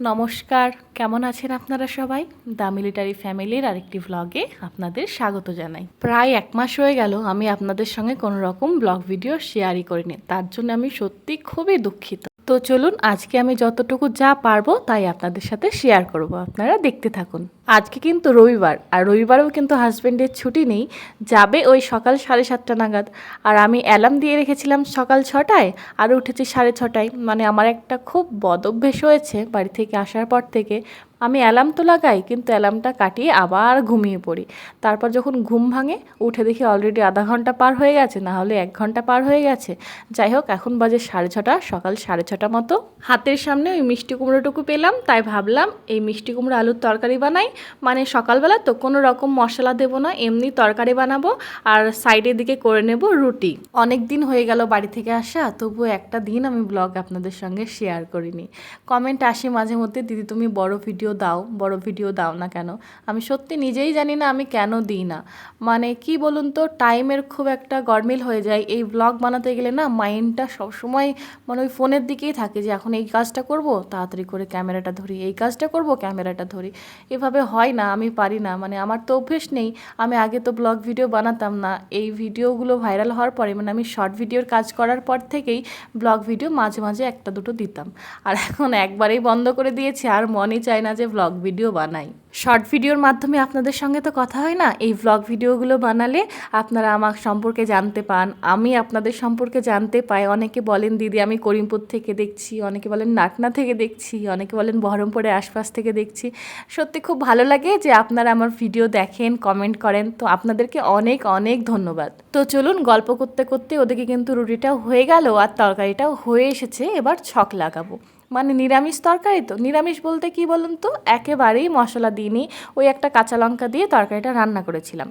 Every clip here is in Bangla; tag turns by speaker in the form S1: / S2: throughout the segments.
S1: নমস্কার, কেমন আছেন আপনারা সবাই? দ্য মিলিটারি ফ্যামিলির আরেকটি ভ্লগে আপনাদের স্বাগত জানাই। প্রায় এক মাস হয়ে গেল, আমি আপনাদের সঙ্গে কোনো রকম ব্লগ ভিডিও শেয়ারই করিনি। তার জন্য আমি সত্যি খুবই দুঃখিত। তো চলুন, আজকে আমি যতটুকু যা পারব তাই আপনাদের সাথে শেয়ার করব। আপনারা দেখতে থাকুন। আজকে কিন্তু রবিবার, আর রবিবারেও কিন্তু হাজব্যান্ডের ছুটি নেই, যাবে ওই সকাল সাড়ে সাতটা নাগাদ। আর আমি অ্যালার্ম দিয়ে রেখেছিলাম সকাল ছটায়, আর উঠেছি সাড়ে ছটায়। মানে আমার একটা খুব বদ অভ্যেস হয়েছে বাড়ি থেকে আসার পর থেকে। আমি অ্যালার্ম তো লাগাই, কিন্তু অ্যালার্মটা কাটিয়ে আবার ঘুমিয়ে পড়ি। তারপর যখন ঘুম ভাঙে, উঠে দেখি অলরেডি আধা ঘণ্টা পার হয়ে গেছে, না হলে এক ঘণ্টা পার হয়ে গেছে। যাই হোক, এখন বাজে সাড়ে ছটা, সকাল সাড়ে ছটা মতো। হাতের সামনে ওই মিষ্টি কুমড়োটুকু পেলাম, তাই ভাবলাম এই মিষ্টি কুমড়ো আলুর তরকারি বানাই। মানে সকালবেলা তো কোনো রকম মশলা দেবো না, এমনি তরকারি বানাবো আর সাইডের দিকে করে নেব রুটি। অনেক দিন হয়ে গেল বাড়ি থেকে আসা তবু একটা দিন আমি ব্লগ আপনাদের সঙ্গে শেয়ার করিনি। কমেন্ট আসে মাঝে মধ্যে, দিদি, তুমি বড় ভিডিও দাও, বড় ভিডিও দাও না কেন? আমি সত্যি নিজেই জানি না আমি কেন দিই না। মানে কি বলুন তো টাইমের খুব একটা গরমিল হয়ে যায়। এই ব্লগ বানাতে গেলে না মাইন্ডটা সবসময় মানে ওই ফোনের দিকেই থাকে যে, এখন এই কাজটা করব, তাড়াতাড়ি করে ক্যামেরাটা ধরি, এই কাজটা করব ক্যামেরাটা ধরি। এভাবে হয় না, আমি পারি না। মানে আমার তো অভ্যেস নেই, আমি আগে তো ব্লগ ভিডিও বানাতাম না। এই ভিডিওগুলো ভাইরাল হওয়ার পরে মানে আমি শর্ট ভিডিওর কাজ করার পর থেকেই ব্লগ ভিডিও মাঝে মাঝে একটা দুটো দিতাম। আর এখন একবারেই বন্ধ করে দিয়েছি, আর মনে চায় না যে ব্লগ ভিডিও বানাই। শর্ট ভিডিওর মাধ্যমে আপনাদের সঙ্গে তো কথা হয় না। এই ব্লগ ভিডিওগুলো বানালে আপনারা আমার সম্পর্কে জানতে পান। আমি আপনাদের সম্পর্কে জানতে পাই। অনেকে বলেন, দিদি, আমি করিমপুর থেকে দেখছি। অনেকে বলেন, নাটনা থেকে দেখছি। অনেকে বলেন, বহরমপুরের আশপাশ থেকে দেখছি। সত্যি খুব ভালো লাগে যে আপনারা আমার ভিডিও দেখেন কমেন্ট করেন। তো আপনাদেরকে অনেক অনেক ধন্যবাদ। তো চলুন গল্প করতে করতে ওদেরকে কিন্তু রুটিটাও হয়ে গেল আর তরকারিটাও হয়ে এসেছে। এবার ছক লাগাবো। মানে নিরামিষ তরকারি তো? নিরামিষ বলতে কি বলুন তো? একেবারেই মশলা দিইনি। ওই একটা কাঁচা লঙ্কা দিয়ে তরকারিটা রান্না করেছিলাম।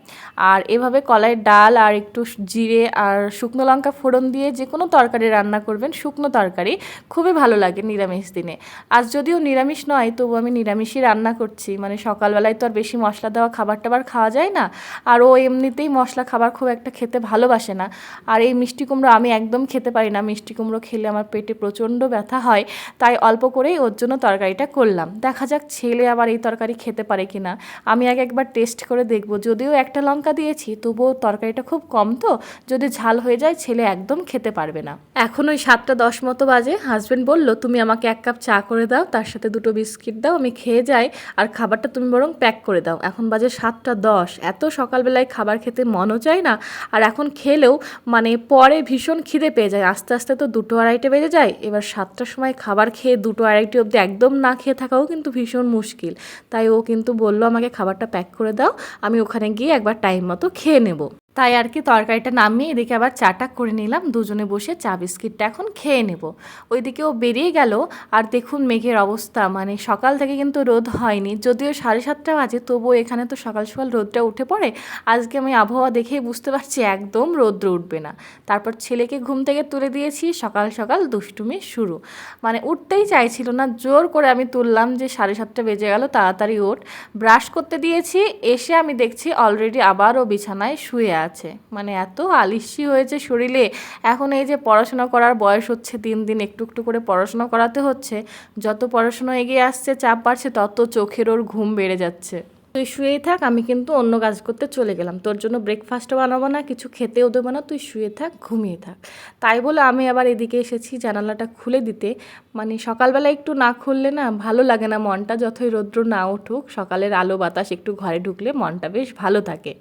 S1: আর এভাবে কলাইয়ের ডাল আর একটু জিরে আর শুকনো লঙ্কা ফোড়ন দিয়ে যে কোনো তরকারি রান্না করবেন, শুকনো তরকারি, খুবই ভালো লাগে নিরামিষ দিনে। আজ যদিও নিরামিষ নয়, তবু আমি নিরামিষই রান্না করছি। মানে সকালবেলায় তো আর বেশি মশলা দেওয়া খাবার টাবার খাওয়া যায় না। আর ও এমনিতেই মশলা খাবার খুব একটা খেতে ভালোবাসে না। আর এই মিষ্টি কুমড়ো আমি একদম খেতে পারি না। মিষ্টি কুমড়ো খেলে আমার পেটে প্রচণ্ড ব্যথা হয়। তাই অল্প করেই ওর জন্য তরকারিটা করলাম। দেখা যাক ছেলে আবার এই তরকারি খেতে পারে কি না আমি আগে একবার টেস্ট করে দেখব। যদিও একটা লঙ্কা দিয়েছি, তবুও তরকারিটা খুব কম তো। যদি ঝাল হয়ে যায়, ছেলে একদম খেতে পারবে না। এখন ওই সাতটা দশ মতো বাজে। হাজব্যান্ড বলল, তুমি আমাকে এক কাপ চা করে দাও, তার সাথে দুটো বিস্কিট দাও, আমি খেয়ে যাই। আর খাবারটা তুমি বরং প্যাক করে দাও। এখন বাজে সাতটা দশ। এত সকালবেলায় খাবার খেতে মনও চায় না। আর এখন খেলেও মানে পরে ভীষণ খিদে পেয়ে যায়। আস্তে আস্তে তো দুটো আড়াইটে বেজে যায়। এবার সাতটার সময় খাবার খেয়ে দুটো আড়াইটে অবধি একদম না খেয়ে থাকাও কিন্তু ভীষণ মুশকিল। তাই ও কিন্তু বলল, আমাকে খাবারটা প্যাক করে দাও, আমি ওখানে গিয়ে একবার টাইম মতো খেয়ে নেব। তাই আর কি তরকারিটা নামিয়ে এদিকে আবার চাটা করে নিলাম। দুজনে বসে চা বিস্কিটটা এখন খেয়ে নেব। ওইদিকে ও বেরিয়ে গেল। আর দেখুন মেঘের অবস্থা। মানে সকাল থেকে কিন্তু রোদ হয়নি। যদিও সাড়ে সাতটা বাজে, তবুও এখানে তো সকাল সকাল রোদটা উঠে পড়ে। আজকে আমি আবহাওয়া দেখেই বুঝতে পারছি একদম রোদ্র উঠবে না। তারপর ছেলেকে ঘুম থেকে তুলে দিয়েছি। সকাল সকাল দুষ্টুমি শুরু। মানে উঠতেই চাইছিল না। জোর করে আমি তুললাম যে সাড়ে সাতটা বেজে গেল, তাড়াতাড়ি ওঠ। ব্রাশ করতে দিয়েছি। এসে আমি দেখছি অলরেডি আবারও বিছানায় শুয়ে আছে। মানে এত আলিস্যি হয়েছে শরীরে। এখন এই যে পড়াশোনা করার বয়স হচ্ছে, দিন দিন একটু একটু করে পড়াশোনা করাতে হচ্ছে। যত পড়াশোনা এগিয়ে আসছে, চাপ বাড়ছে, তত চোখের ওর ঘুম বেড়ে যাচ্ছে। তুই শুয়েই থাক, আমি কিন্তু অন্য কাজ করতে চলে গেলাম। তোর জন্য ব্রেকফাস্টও বানাবো না, কিছু খেতেও দেবো না, তুই শুয়ে থাক, ঘুমিয়ে থাক। তাই বলে আমি আবার এদিকে এসেছি জানালাটা খুলে দিতে। মানে সকালবেলা একটু না খুললে না ভালো লাগে না, মনটা যতই রৌদ্র না উঠুক, সকালের আলো বাতাস একটু ঘরে ঢুকলে মনটা বেশ ভালো থাকে।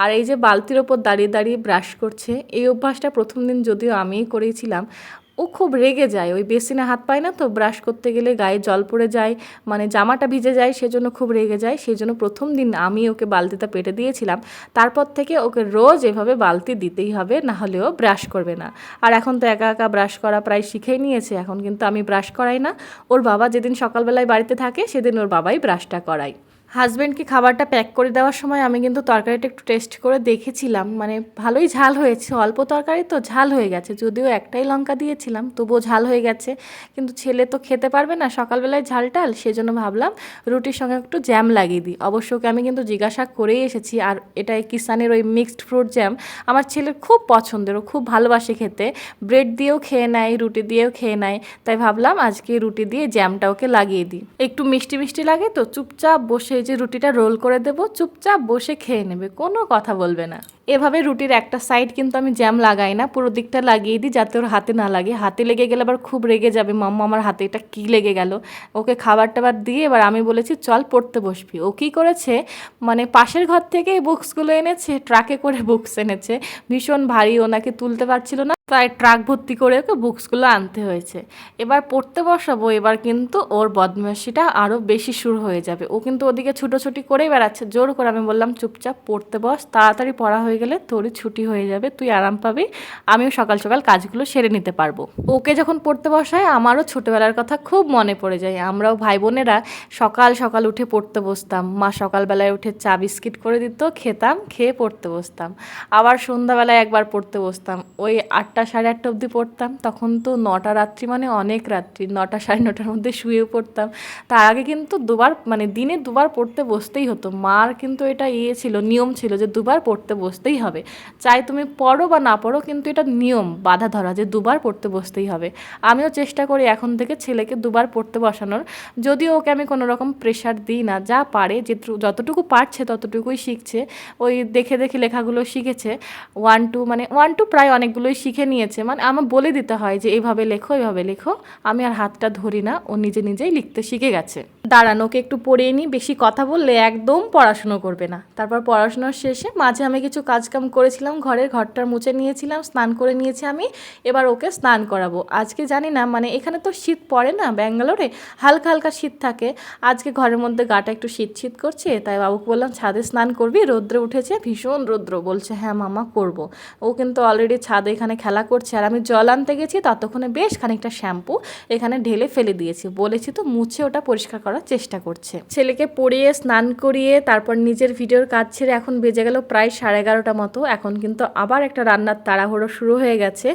S1: আর এই যে বালতির ওপর দাঁড়িয়ে দাঁড়িয়ে ব্রাশ করছে, এই অভ্যাসটা প্রথম দিন যদিও আমিই করেছিলাম ও খুব রেগে যায়। ওই বেসিনে হাত পায় না তো, ব্রাশ করতে গেলে গায়ে জল পড়ে যায় মানে জামাটা ভিজে যায়, সেজন্য খুব রেগে যায়। সেই জন্য প্রথম দিন আমি ওকে বালতিটা পেটে দিয়েছিলাম। তারপর থেকে ওকে রোজ এভাবে বালতি দিতেই হবে, না হলেও ব্রাশ করবে না। আর এখন তো একা একা ব্রাশ করা প্রায় শিখেই নিয়েছে, এখন কিন্তু আমি ব্রাশ করাই না। ওর বাবা যেদিন সকালবেলায় বাড়িতে থাকে, সেদিন ওর বাবাই ব্রাশটা করায়। হাজব্যান্ডকে খাবারটা প্যাক করে দেওয়ার সময় আমি কিন্তু তরকারিটা একটু টেস্ট করে দেখেছিলাম। মানে ভালোই ঝাল হয়েছে, অল্প তরকারি তো ঝাল হয়ে গেছে। যদিও একটাই লঙ্কা দিয়েছিলাম, তবুও ঝাল হয়ে গেছে। কিন্তু ছেলে তো খেতে পারবে না, সকালবেলায় ঝাল টাল, সেজন্য ভাবলাম রুটির সঙ্গে একটু জ্যাম লাগিয়ে দিই। অবশ্য ওকে আমি কিন্তু জিজ্ঞাসা করেই এসেছি, আর এটা কিষানের ওই মিক্সড ফ্রুট জ্যাম আমার ছেলের খুব পছন্দের, ও খুব ভালোবাসে খেতে। ব্রেড দিয়েও খেয়ে নেয়, রুটি দিয়েও খেয়ে নেয়। তাই ভাবলাম আজকে রুটি দিয়ে জ্যামটা ওকে লাগিয়ে দিই। একটু মিষ্টি মিষ্টি লাগে তো চুপচাপ বসে এই যে রুটিটা রোল করে দেবো চুপচাপ বসে খেয়ে নেবে কোনো কথা বলবে না। এভাবে রুটির একটা সাইড কিন্তু আমি জ্যাম লাগাই না, পুরো দিকটা লাগিয়ে দিই যাতে ওর হাতে না লাগে। হাতে লেগে গেলে আবার খুব রেগে যাবে, মাম্মা, আমার হাতে এটা কী লেগে গেল? ওকে খাবার টাবার দিয়ে এবার আমি বলেছি, চল পড়তে বসবি। ও কী করেছে মানে পাশের ঘর থেকে বুকসগুলো এনেছে ট্রাকে করে বুকস এনেছে। ভীষণ ভারী ওনাকে তুলতে পারছিল না, তাই ট্রাক ভর্তি করে ওকে বুকসগুলো আনতে হয়েছে। এবার পড়তে বসাবো, এবার কিন্তু ওর বদমাশিটা আরও বেশি শুরু হয়ে যাবে। ও কিন্তু ওদিকে ছুটোছুটি করেই বেড়াচ্ছে। জোর করে আমি বললাম, চুপচাপ পড়তে বস, তাড়াতাড়ি পড়া হয়ে গেলে তোরই ছুটি হয়ে যাবে, তুই আরাম পাবি। আমিও সকাল সকাল কাজগুলো সেরে নিতে পারব। ওকে যখন পড়তে বসায়, আমারও ছোটোবেলার কথা খুব মনে পড়ে যায়। আমরাও ভাই বোনেরা সকাল সকাল উঠে পড়তে বসতাম। মা সকালবেলায় উঠে চা বিস্কিট করে দিত, খেতাম, খেয়ে পড়তে বসতাম। আবার সন্ধ্যাবেলায় একবার পড়তে বসতাম। ওই আটটা সাড়ে আটটা অবধি পড়তাম। তখন তো নটা রাত্রি মানে অনেক রাত্রি। নটা সাড়ে নটার মধ্যে শুয়েও পড়তাম। তার আগে কিন্তু দুবার মানে দিনে দুবার পড়তে বসতেই হতো। মার কিন্তু এটা ইয়ে ছিল, নিয়ম ছিল যে দুবার পড়তে বসতেই হবে। চাই তুমি পড়ো বা না পড়ো, কিন্তু এটা নিয়ম, বাধা ধরা যে দুবার পড়তে বসতেই হবে। আমিও চেষ্টা করি এখন থেকে ছেলেকে দুবার পড়তে বসানোর। যদিও ওকে আমি কোনো রকম প্রেশার দিই না, যা পারে, যে যতটুকু পারছে ততটুকুই শিখছে। ওই দেখে দেখে লেখাগুলো শিখেছে। ওয়ান টু মানে ওয়ান টু প্রায় অনেকগুলোই শিখে নিয়েছে। মানে আমার বলে দিতে হয় যে এইভাবে লেখো এইভাবে লেখো। আমি আর হাতটা ধরি না, ও নিজে নিজেই লিখতে শিখে গেছে। দাঁড়ান, ওকে একটু পড়িয়ে নিই। বেশি কথা বললে একদম পড়াশুনো করবে না। তারপর পড়াশোনার শেষে মাঝে আমি কিছু কাজকাম করেছিলাম, ঘরের ঘরটার মুছে নিয়েছিলাম, স্নান করে নিয়েছি আমি, এবার ওকে স্নান করাবো। আজকে জানি না মানে এখানে তো শীত পড়ে না ব্যাঙ্গালোরে, হালকা হালকা শীত থাকে। আজকে ঘরের মধ্যে গাটা একটু শীত শীত করছে, তাই বাবুকে বললাম, ছাদে স্নান করবি? রৌদ্রে উঠেছে, ভীষণ রৌদ্র, বলছে হ্যাঁ মামা, করব। ও কিন্তু অলরেডি ছাদে এখানে খেলা করছে, আর আমি জল আনতে গেছি, ততক্ষণে বেশ খানিকটা শ্যাম্পু এখানে ঢেলে ফেলে দিয়েছি। বলেছি তো, মুছে ওটা পরিষ্কার করার চেষ্টা করছে। ছেলেকে পড়িয়ে, স্নান করিয়ে, তারপর নিজের ভিডিওর কাজ ছেড়ে এখন বেজে গেল প্রায় সাড়ে এগারোটা মতো, এখন কিন্তু আবার একটা রান্নার তাড়াহুড়ো শুরু হয়ে গেছে।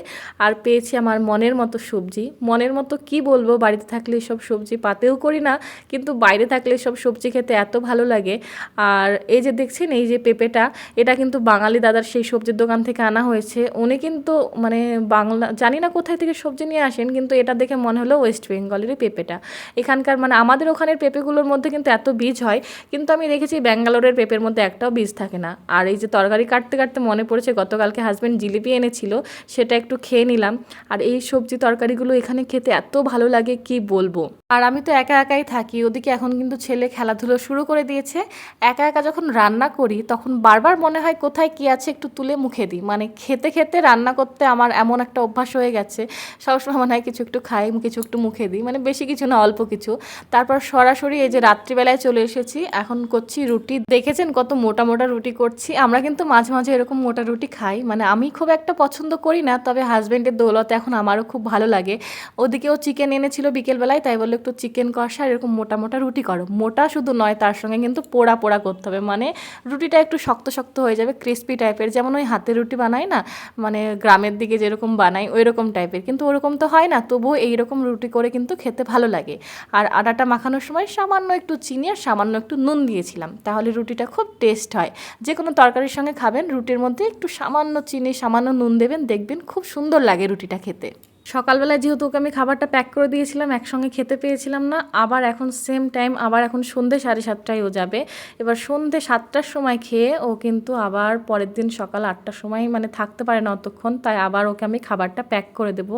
S1: আর পেয়েছি আমার মনের মতো সবজি। মনের মতো কি বলব, বাড়িতে থাকলে সব সবজি পাতেও করি না, কিন্তু বাইরে থাকলে সব সবজি খেতে এত ভালো লাগে। আর এই যে দেখছেন, এই যে পেঁপেটা, এটা কিন্তু বাঙালি দাদার সেই সবজির দোকান থেকে আনা হয়েছে। উনি কিন্তু মানে বাংলা, জানি না কোথায় থেকে সবজি নিয়ে আসেন, কিন্তু এটা দেখে মনে হলো ওয়েস্ট বেঙ্গলেরই পেঁপেটা। এখানকার মানে আমাদের ওখানের পেঁপেগুলোর মধ্যে কিন্তু এত বীজ হয়, কিন্তু আমি দেখেছি ব্যাঙ্গালোরের পেঁপের মধ্যে একটাও বীজ থাকে না। আর এই যে তরকারি কাটতে কাটতে মনে পড়েছে, গতকালকে হাজব্যান্ড জিলিপি এনেছিল, সেটা একটু খেয়ে নিলাম। আর এই সবজি তরকারিগুলো এখানে খেতে এত ভালো লাগে, কি বলব? আর আমি তো একা একাই থাকি, ওদিকে এখন কিন্তু ছেলে খেলাধুলো শুরু করে দিয়েছে। একা একা যখন রান্না করি, তখন বারবার মনে হয় কোথায় কি আছে একটু তুলে মুখে দিই। মানে খেতে খেতে রান্না করতে আমার এমন একটা অভ্যাস হয়ে গেছে, সবসময় মনে হয় কিছু একটু খাই, কিছু একটু মুখে দিই। মানে বেশি কিছু না, অল্প কিছু। তারপর সরাসরি এই যে রাত্রিবেলায় চলে এসেছি, এখন করছি রুটি। দেখেছেন কত মোটা মোটা রুটি করছি? আমরা কিন্তু মাঝে মাঝে মাঝে এরকম মোটা রুটি খাই। মানে আমি খুব একটা পছন্দ করি না, তবে হাজব্যান্ডের দৌলতে এখন আমারও খুব ভালো লাগে। ওদিকেও চিকেন এনেছিল বিকেলবেলায়, তাই বলল একটু চিকেন কষা এরকম মোটা মোটা রুটি করো। মোটা শুধু নয়, তার সঙ্গে কিন্তু পোড়া পোড়া করতে হবে। মানে রুটিটা একটু শক্ত শক্ত হয়ে যাবে ক্রিস্পি টাইপের যেমন ওই হাতের রুটি বানাই না মানে গ্রামের দিকে যেরকম বানাই ওই রকম টাইপের কিন্তু ওরকম তো হয় না, তবুও এইরকম রুটি করে কিন্তু খেতে ভালো লাগে। আর আটাটা মাখানোর সময় সামান্য একটু চিনি আর সামান্য একটু নুন দিয়েছিলাম, তাহলে রুটিটা খুব টেস্ট হয়। যে কোনো তরকারির সঙ্গে খাবেন রুটির মধ্যে একটু সামান্য চিনি, সামান্য নুন দেবেন। দেখবেন খুব সুন্দর লাগে রুটিটা খেতে। সকালবেলা যেহেতু ওকে আমি খাবারটা প্যাক করে দিয়েছিলাম, একসঙ্গে খেতে পেয়েছিলাম না, আবার এখন সেম টাইম আবার এখন সন্ধে সাড়ে সাতটায় ও যাবে। এবার সন্ধে সাতটার সময় খেয়ে ও কিন্তু আবার পরের দিন সকাল আটটার সময় মানে থাকতে পারে না অতক্ষণ, তাই আবার ওকে আমি খাবারটা প্যাক করে দেব।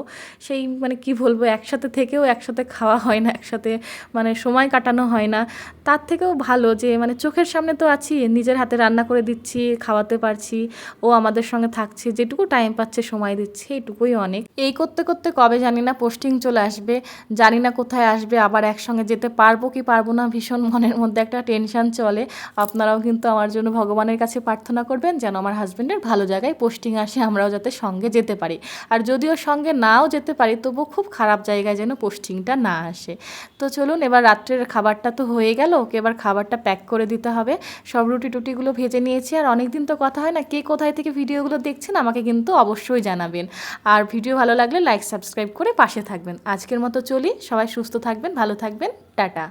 S1: সেই মানে কি বলব, একসাথে থেকেও একসাথে খাওয়া হয় না, একসাথে মানে সময় কাটানো হয় না। তার থেকেও ভালো যে মানে চোখের সামনে তো আছি, নিজের হাতে রান্না করে দিচ্ছি, খাওয়াতে পারছি, ও আমাদের সঙ্গে থাকছে, যেটুকু টাইম পাচ্ছে সময় দিচ্ছে এইটুকুই অনেক। এই করতে করতে করতে কবে জানি না পোস্টিং চলে আসবে, জানি না কোথায় আসবে, আবার একসঙ্গে যেতে পারব কি পারব না ভীষণ মনের মধ্যে একটা টেনশন চলে। আপনারাও কিন্তু আমার জন্য ভগবানের কাছে প্রার্থনা করবেন যেন আমার হাজব্যান্ডের ভালো জায়গায় পোস্টিং আসে, আমরাও যাতে সঙ্গে যেতে পারি। আর যদিও সঙ্গে নাও যেতে পারি তবুও খুব খারাপ জায়গায় যেন পোস্টিংটা না আসে। তো চলুন, এবার রাত্রের খাবারটা তো হয়ে গেল, ওকে এবার খাবারটা প্যাক করে দিতে হবে। সব রুটি টুটিগুলো ভেজে নিয়েছি, আর অনেক দিন তো কথা হয় না, কে কোথায় থেকে ভিডিওগুলো দেখছেন আমাকে কিন্তু অবশ্যই জানাবেন। আর ভিডিও ভালো লাগলে লাইক সাবস্ক্রাইব করে পাশে থাকবেন। আজকের মতো চলি। সবাই সুস্থ থাকবেন ভালো থাকবেন। টাটা।